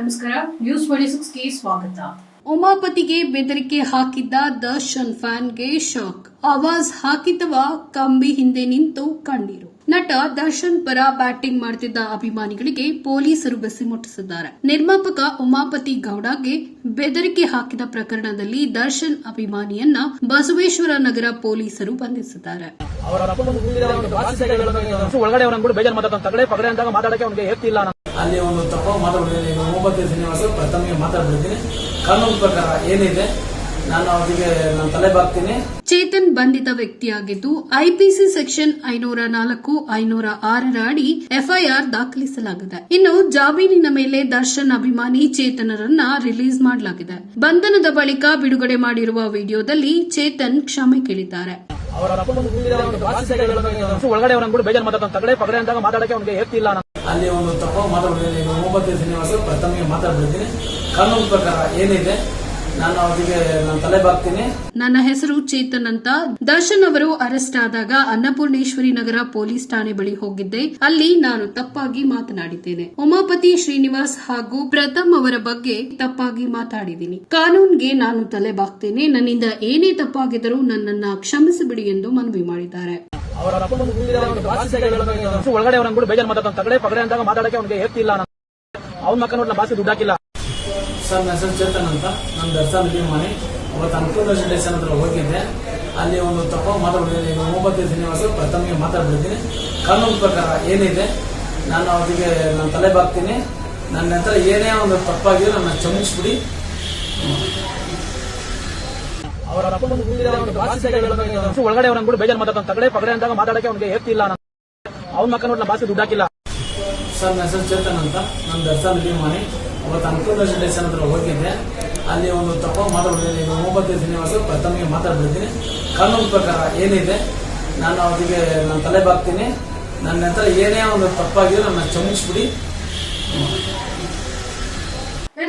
ನಮಸ್ಕಾರ. News twenty ಸಿಕ್ಸ್ಗೆ ಸ್ವಾಗತ. ಉಮಾಪತಿಗೆ ಬೆದರಿಕೆ ಹಾಕಿದ್ದ ದರ್ಶನ್ ಫ್ಯಾನ್ಗೆ ಶಾಕ್. ಆವಾಜ್ ಹಾಕಿದವ ಕಂಬಿ ಹಿಂದೆ ನಿಂತು ಕಣ್ಣೀರು. ನಟ ದರ್ಶನ್ ಪರ ಬ್ಯಾಟಿಂಗ್ ಮಾಡ್ತಿದ್ದ ಅಭಿಮಾನಿಗಳಿಗೆ ಪೊಲೀಸರು ಬೆಸಿ ಮುಟ್ಟಿಸಿದ್ದಾರೆ. ನಿರ್ಮಾಪಕ ಉಮಾಪತಿ ಗೌಡಗೆ ಬೆದರಿಕೆ ಹಾಕಿದ ಪ್ರಕರಣದಲ್ಲಿ ದರ್ಶನ್ ಅಭಿಮಾನಿಯನ್ನ ಬಸವೇಶ್ವರ ನಗರ ಪೊಲೀಸರು ಬಂಧಿಸಿದ್ದಾರೆ. ಒಳಗಡೆ ಅವ್ರನ್ನ ಕೂಡ ಬೇಜಾರು ಮಾತಾಡ್ತಾನೆ ತಗಡೆ ಪಗಡೆ ಅಂದಾಗ ಮಾತಾಡಕ್ಕೆ ಅವ್ನಿಗೆ ಅಲ್ಲಿ ಒಂದು ತಪ್ಪು ಮಾತಾಡ್ಬಿಟ್ಟಿದ್ದೀನಿ. ಮೊಹಮ್ಮದ್ ಶ್ರೀನಿವಾಸ ಪ್ರಥಮಿಗೆ ಮಾತಾಡ್ಬಿಡ್ತೀನಿ. ಕಾನೂನು ಪ್ರಕಾರ ಏನಿದೆ ನಾನು ಅವರಿಗೆ ನಾನು ತಲೆ ಬಾಗ್ತೀನಿ. ಚೇತನ್ ಬಂಧಿತ ವ್ಯಕ್ತಿಯಾಗಿದ್ದು ಐಪಿಸಿ ಸೆಕ್ಷನ್ ಐನೂರ ನಾಲ್ಕು ಐನೂರ ಆರರ ಅಡಿ ಎಫ್ಐಆರ್ ದಾಖಲಿಸಲಾಗಿದೆ. ಇನ್ನು ಜಾಮೀನಿನ ಮೇಲೆ ದರ್ಶನ್ ಅಭಿಮಾನಿ ಚೇತನರನ್ನ ರಿಲೀಸ್ ಮಾಡಲಾಗಿದೆ. ಬಂಧನದ ಬಳಿಕ ಬಿಡುಗಡೆ ಮಾಡಿರುವ ವಿಡಿಯೋದಲ್ಲಿ ಚೇತನ್ ಕ್ಷಮೆ ಕೇಳಿದ್ದಾರೆ. ಒಳಗಡೆ ಅವ್ರನ್ನ ಕೂಡ ಬೇಜಾರು ಮಾತಾಡ್ತಾನೆ ತಗಡೆ ಪಗಡೆ ಅಂದಾಗ ಮಾತಾಡಕ್ಕೆ ಅವನಿಗೆ ಹೇಳ್ತಿಲ್ಲ ನಾನು ಅಲ್ಲಿ ಒಂದು ತಪ್ಪಾಗಿ ಮಾತಾಡ್ಬಿಟ್ಟಿದ್ದೀನಿ ಮೊಹಮ್ಮದ್ ಶ್ರೀನಿವಾಸ ಪ್ರಥಮಿಗೆ ಮಾತಾಡ್ಬಿಡ್ತೀನಿ ಕಾನೂನು ಪ್ರಕಾರ ಏನಿದೆ? ನನ್ನ ಹೆಸರು ಚೇತನ್ ಅಂತ. ದರ್ಶನ್ ಅವರು ಅರೆಸ್ಟ್ ಆದಾಗ ಅನ್ನಪೂರ್ಣೇಶ್ವರಿ ನಗರ ಪೊಲೀಸ್ ಠಾಣೆ ಬಳಿ ಹೋಗಿದ್ದೆ. ಅಲ್ಲಿ ನಾನು ತಪ್ಪಾಗಿ ಮಾತನಾಡಿದ್ದೇನೆ. ಉಮಾಪತಿ ಶ್ರೀನಿವಾಸ್ ಹಾಗೂ ಪ್ರಥಮ್ ಅವರ ಬಗ್ಗೆ ತಪ್ಪಾಗಿ ಮಾತಾಡಿದ್ದೀನಿ. ಕಾನೂನ್ಗೆ ನಾನು ತಲೆ ಬಾಗ್ತೇನೆ. ನನ್ನಿಂದ ಏನೇ ತಪ್ಪಾಗಿದ್ದರೂ ನನ್ನನ್ನ ಕ್ಷಮಿಸಿಬಿಡಿ ಎಂದು ಮನವಿ ಮಾಡಿದ್ದಾರೆ. ಅವರ ಒಳಗಡೆ ಅವ್ರನ್ನ ಕೂಡ ಬೇಜಾರು ಮಾತಾಡ್ತಾನೆ ತಗಡೆ ಪಗಡೆ ಅಂದಾಗ ಮಾತಾಡಕ್ಕೆ ಅವ್ನಿಗೆ ಹೇಳ್ತಿಲ್ಲ ನಾನು ಅವ್ನ ಮಕ್ಕ ನೋಡ್ಲ ಭಾಷೆ ದುಡ್ಡಾಕಿಲ್ಲ ಸರ್ ನನ್ನ ಹೆಸರು ಚೇತನ್ ಅಂತ. ನಾನು ದರ್ಶನ್ ಮನೆ. ಅವತ್ತು ಅನುಕೂಲ ಸ್ಟೇಷನ್ ಹತ್ರ ಹೋಗಿದ್ದೆ. ಅಲ್ಲಿ ಒಂದು ತಪ್ಪ ಮಾತಾಡ್ಬಿಟ್ಟಿದ್ದೀನಿ ಮೂವತ್ತೈದು ಶ್ರೀನಿವಾಸ ಪ್ರಥಮಿಗೆ ಮಾತಾಡ್ಬಿಡ್ತೀನಿ ಕಾನೂನು ಪ್ರಕಾರ ಏನಿದೆ, ನಾನು ಅವರಿಗೆ ನಾನು ತಲೆ ಬಾಗ್ತೀನಿ. ನನ್ನ ಹತ್ರ ಏನೇ ಒಂದು ತಪ್ಪಾಗಿದೆ ನನ್ನ ಕ್ಷಮಿಸ್ಬಿಡಿ. ಅವರ ಒಳಗಡೆ ಅವ್ರನ್ನ ಕೂಡ ಬೇಜಾರು ಮಾತಾಡ್ತಾನೆ. ತಗಡೆ ಪಗಡೆ ಅಂದಾಗ ಮಾತಾಡಕ್ಕೆ ಅವ್ನಿಗೆ ಹೇಳ್ತಿಲ್ಲ ನಾನು. ಅವ್ನ ಮಕ್ಕ ನೋಡ್ಲ ಭಾಷೆ ದುಡ್ಡಾಕಿಲ್ಲ ಸರ್, ನನ್ನ ಹೆಸರು ಚೇತನ್ ಅಂತ. ನಾನು ದರ್ಶನ್ ಅಭಿಮಾನಿ. ಅವತ್ತು ಅನುಕೂಲ ಸ್ಟೇಷನ್ ಹತ್ರ ಹೋಗಿದ್ದೆ. ಅಲ್ಲಿ ಒಂದು ತಪ್ಪ ಮಾತಾಡ್ಬಿಟ್ಟಿದ್ದೀನಿ. ಈಗ ಮೊಹಮ್ಮದ್ ಶ್ರೀನಿವಾಸ ಪ್ರಥಮಿಗೆ ಮಾತಾಡ್ಬಿಡ್ತೀನಿ ಕಾನೂನು ಪ್ರಕಾರ ಏನಿದೆ, ನಾನು ಅವರಿಗೆ ನಾನು ತಲೆ ಬಾಗ್ತೀನಿ. ನನ್ನ ಹತ್ರ ಏನೇ ಒಂದು ತಪ್ಪಾಗಿದ್ರೆ ನನ್ನ ಕ್ಷಮಿಸ್ಬಿಡಿ.